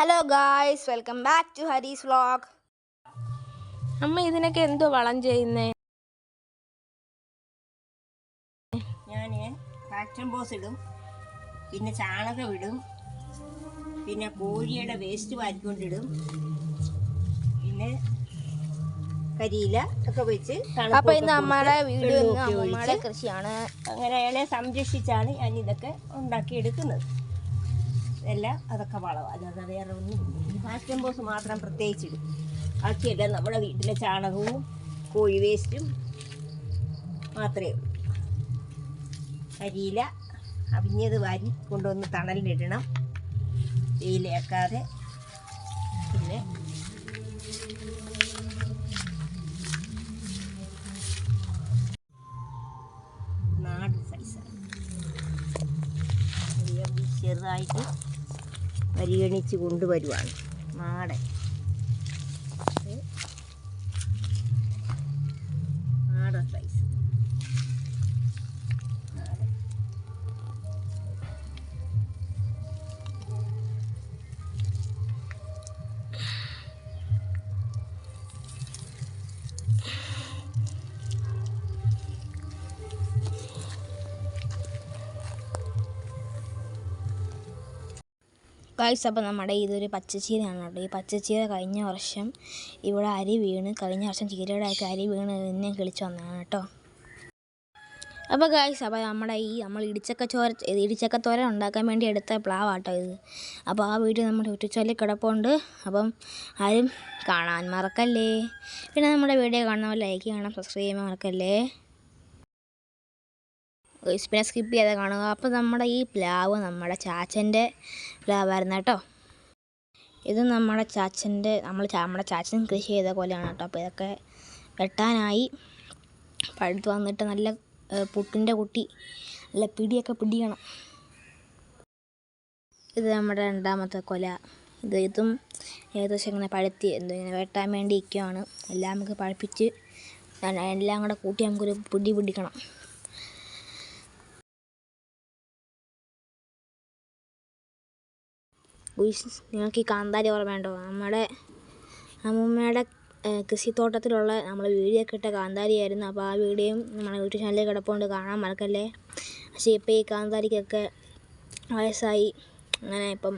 Hello guys welcome back to Haris vlog അമ്മ ഇതിനൊക്കെ എന്തോ വളം ചെയ്യുന്നേ? ഞാൻ ഫാക്ടം ബോസ് ഇടും. പിന്നെ ചാണകം ഇടും. പിന്നെ കോഴിയുടെ വേസ്റ്റ് വാരിക്കൊണ്ടിടും. പിന്നെ കരിയില ഒക്കെ വെച്ച് അപ്പൊ ഇന്ന് അമ്മയുടെ വീട് അമ്മയുടെ കൃഷിയാണ്. അങ്ങനെ അയാളെ സംരക്ഷിച്ചാണ് ഞാൻ ഇതൊക്കെ ഉണ്ടാക്കിയെടുക്കുന്നത്. എല്ലാം അതൊക്കെ വളമാണ് അല്ലാതെ വേറെ ഒന്നും ഫാക്ടം ബോസ് മാത്രം പ്രത്യേകിച്ചിടും. ബാക്കിയല്ല നമ്മുടെ വീട്ടിലെ ചാണകവും കോഴി വേസ്റ്റും മാത്രമേ ഉള്ളൂ. കരിയില അവിഞ്ഞത് വാരി കൊണ്ടുവന്ന് തണലിനിടണം വെയിലേക്കാതെ പിന്നെ നാടൻ സൈസാണ് ചെറുതായിട്ട് പരിഗണിച്ച് കൊണ്ടുവരുവാണ്. നാടൻ ഗായ്സ് അപ്പോൾ നമ്മുടെ ഇതൊരു പച്ചച്ചീരയാണ് കേട്ടോ ഈ പച്ചച്ചീര കഴിഞ്ഞ വർഷം ഇവിടെ അരി വീണ് കഴിഞ്ഞ വർഷം ചീരയുടെ ഒക്കെ അരി വീണ് എന്നെ കിളിച്ച് വന്നതാണ് കേട്ടോ. അപ്പോൾ ഗായ്സ് അപ്പോൾ നമ്മുടെ ഈ നമ്മൾ ഇടിച്ചക്ക ചോര ഇടിച്ചക്ക തോരൻ ഉണ്ടാക്കാൻ വേണ്ടി എടുത്ത പ്ലാവാട്ടോ ഇത്. അപ്പോൾ ആ വീഡിയോ നമ്മുടെ ഒറ്റച്ചൊല്ലി കിടപ്പുണ്ട്. അപ്പം ആരും കാണാൻ മറക്കല്ലേ. പിന്നെ നമ്മുടെ വീഡിയോ കാണുന്നവർ ലൈക്ക് ചെയ്യണം സബ്സ്ക്രൈബ് ചെയ്യാൻ മറക്കല്ലേ. പിന്നെ സ്കിപ്പ് ചെയ്താൽ കാണുക. അപ്പോൾ നമ്മുടെ ഈ പ്ലാവ് നമ്മുടെ ചാച്ചന്റെ പ്ലാവായിരുന്നു കേട്ടോ. ഇത് നമ്മുടെ ചാച്ചന്റെ നമ്മൾ നമ്മുടെ ചാച്ചൻ കൃഷി ചെയ്ത പോലെയാണ് കേട്ടോ. അപ്പോൾ ഇതൊക്കെ വെട്ടാനായി പഴുത്ത് വന്നിട്ട് നല്ല പുട്ടിന്റെ കുട്ടി നല്ല പിടിയൊക്കെ പിടിക്കണം. ഇത് നമ്മുടെ രണ്ടാമത്തെ കൊല. ഇത് ഇതും ഏകദേശം ഇങ്ങനെ പഴുത്തി എന്തോ ഇങ്ങനെ വെട്ടാൻ വേണ്ടി ഇരിക്കുവാണ്. എല്ലാം നമുക്ക് പഴുപ്പിച്ച് എല്ലാം കൂടെ കൂട്ടി നമുക്കൊരു പിടി പിടിക്കണം. ഉയ്സ്, നിങ്ങൾക്ക് ഈ കാന്താരി ഓർമ്മയുണ്ടോ നമ്മുടെ അമ്മൂമ്മയുടെ കൃഷിത്തോട്ടത്തിലുള്ള നമ്മൾ വീഡിയോ ഒക്കെ ഇട്ട കാന്താരിയായിരുന്നു. അപ്പോൾ ആ വീഡിയോയും നമ്മുടെ യൂട്യൂബ് ചാനലിൽ കിടപ്പുണ്ട്. കാണാൻ മറക്കല്ലേ? പക്ഷേ ഇപ്പോൾ ഈ കാന്താരിക്കൊക്കെ വയസ്സായി. അങ്ങനെ ഇപ്പം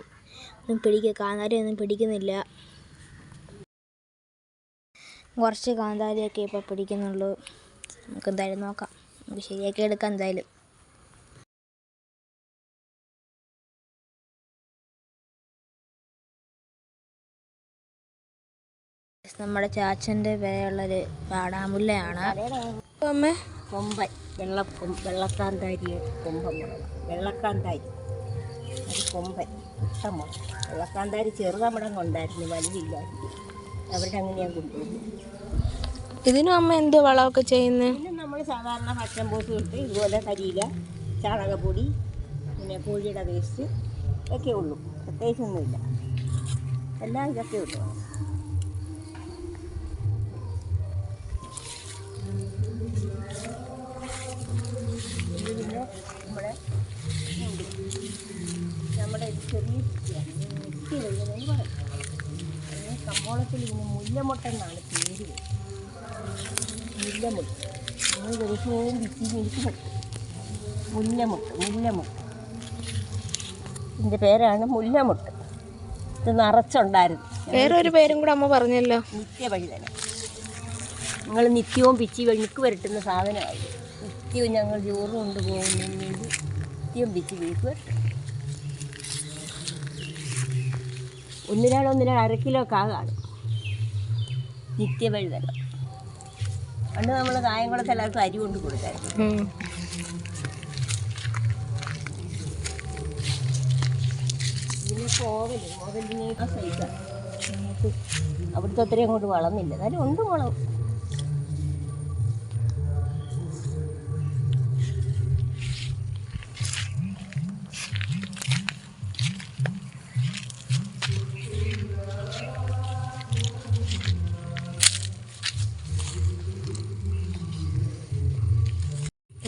ഒന്നും പിടിക്കുക കാന്താരി ഒന്നും പിടിക്കുന്നില്ല. കുറച്ച് കാന്താരിയൊക്കെ ഇപ്പോൾ പിടിക്കുന്നുള്ളൂ. നമുക്ക് എന്തായാലും നോക്കാം. നമുക്ക് ശരിയാക്കി എടുക്കാം എന്തായാലും. നമ്മുടെ ചാച്ചന്റെ പേരുള്ളൊരു വാടാമുല്ലയാണ്. അമ്മ കൊമ്പൻ വെള്ള വെള്ളക്കാന്താരി കൊമ്പൻ മുളക് വെള്ളക്കാന്താരി. അത് കൊമ്പൻ ഇഷ്ടം മുളക്. വെള്ളക്കാന്താരി ചെറുതമിടം കൊണ്ടായിരുന്നു വലുതില്ലായിരുന്നു അവരുടെ അങ്ങനെ ഞാൻ കൊണ്ടുപോകും ഇതിനും അമ്മ എന്തോ വളമൊക്കെ ചെയ്യുന്നത് നമ്മൾ സാധാരണ ഭക്ഷണം പോസ് ഇട്ട് ഇതുപോലെ കരിയില ചാണകപ്പൊടി പിന്നെ കോഴിയുടെ വേസ്റ്റ് ഒക്കെ ഉള്ളൂ. പ്രത്യേകിച്ചൊന്നുമില്ല. എല്ലാം ഇതൊക്കെ ഉള്ളൂ. കമ്പോളത്തിൽ ഇതിന് മുല്ലമുട്ട എന്നാണ് പേര് മുല്ലമുട്ട. നമ്മൾ ദിവസവും വിറ്റിരിക്കും മുല്ലമുട്ട മുല്ലമുട്ട്. ഇതിന്റെ പേരാണ് മുല്ലമുട്ട. ഇത് നിറച്ചുണ്ടായിരുന്നു. വേറൊരു പേരും കൂടെ അമ്മ പറഞ്ഞല്ലോ. നിത്യവഴുതന ഞങ്ങൾ നിത്യവും പിച്ചി വെഴുക്ക് വരട്ടുന്ന സാധനമായി നിത്യവും ഞങ്ങൾ ചോറ് കൊണ്ട് വേണ്ടി നിത്യവും പിച്ചി വെഴുക്ക് വരട്ടും. ഒന്നിനാളൊന്നിനാൾ അര കിലോ കാ കാണും നിത്യവഴുതന. പണ്ട് നമ്മൾ കായംകുളത്ത് എല്ലാവർക്കും അരി കൊണ്ട് കൊടുത്തായിരുന്നു. അവിടുത്തെ അത്രയും അങ്ങോട്ട് വളർന്നില്ല. എന്നാലും ഉണ്ട് മുളക്.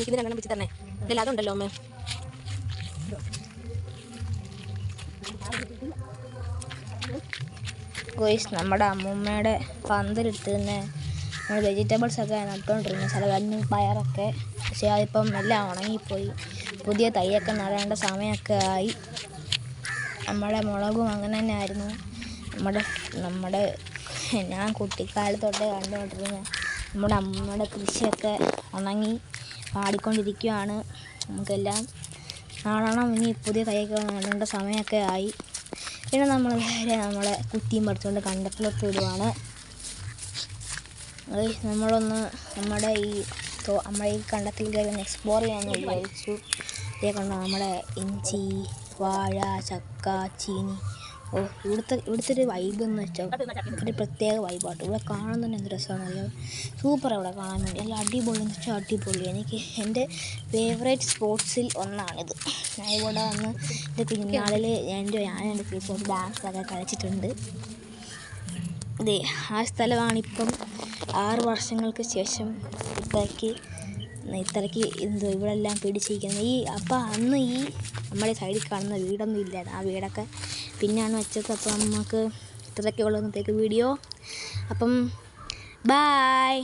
എനിക്കിത് രണ്ടെണ്ണം വെച്ച് തന്നെ ഇതിൽ അതുണ്ടല്ലോ അമ്മ. ഗോയ്സ് നമ്മുടെ അമ്മൂമ്മയുടെ പന്തലെടുത്തിരുന്ന നമ്മൾ വെജിറ്റബിൾസ് ഒക്കെ നട്ടുകൊണ്ടിരുന്ന. സ്ഥലം പയറൊക്കെ. പക്ഷേ അതിപ്പം എല്ലാം ഉണങ്ങിപ്പോയി. പുതിയ തൈയൊക്കെ നടേണ്ട സമയമൊക്കെ ആയി. നമ്മുടെ മുളകും അങ്ങനെ തന്നെ ആയിരുന്നു. നമ്മുടെ നമ്മുടെ ഞാൻ കുട്ടിക്കാലത്തോട്ട് കണ്ടുകൊണ്ടിരുന്ന നമ്മുടെ അമ്മയുടെ കൃഷിയൊക്കെ ഉണങ്ങി. പാടിക്കൊണ്ടിരിക്കുകയാണ്. നമുക്കെല്ലാം നാളണം ഇനി പുതിയ തൈയൊക്കെ നടേണ്ട സമയമൊക്കെ ആയി. പിന്നെ നമ്മൾ നേരെ നമ്മളെ കുത്തിയും പറിച്ചുകൊണ്ട് കണ്ടത്തിലൊക്കെ ഇടുവാണ്. നമ്മളൊന്ന് നമ്മുടെ ഈ നമ്മുടെ ഈ കണ്ടത്തിൽ കയറി എക്സ്പ്ലോർ ചെയ്യാമെന്ന് വിചാരിച്ചു. ഇതേ നമ്മുടെ ഇഞ്ചി വാഴ ചക്ക ചീനി. ഓ ഇവിടുത്തെ ഇവിടുത്തെ ഒരു വൈബ് എന്ന് വെച്ചാൽ ഒരു പ്രത്യേക വൈബാട്ടോ ഇവിടെ കാണാൻ തന്നെ എന്ത് രസമാണ് സൂപ്പർ ഇവിടെ കാണാൻ വേണ്ടി. എല്ലാം അടിപൊളി എന്ന് വെച്ചാൽ അടിപൊളി. എനിക്ക് എന്റെ ഫേവറേറ്റ് സ്പോർട്സിൽ ഒന്നാണിത്. ഞാൻ ഇവിടെ വന്ന് എന്റെ കുഞ്ഞാളിൽ എന്റെ ഞാൻ എന്റെ ഡാൻസ് ഒക്കെ കളിച്ചിട്ടുണ്ട്. അതെ ആ സ്ഥലമാണിപ്പം ആറ് വർഷങ്ങൾക്ക് ശേഷം ഇത്രയ്ക്ക് ഇത്രയ്ക്ക് എന്തോ ഇവിടെല്ലാം പിടിച്ചിരിക്കുന്നത്. ഈ അപ്പം അന്ന് ഈ നമ്മുടെ സൈഡിൽ കാണുന്ന വീടൊന്നും ഇല്ല ആ വീടൊക്കെ പിന്നെയാണ് വെച്ചത്. അപ്പം നമുക്ക് ഇത്രയൊക്കെ ഉള്ളൂ ഇന്നത്തേക്ക് വീഡിയോ. അപ്പം ബായ്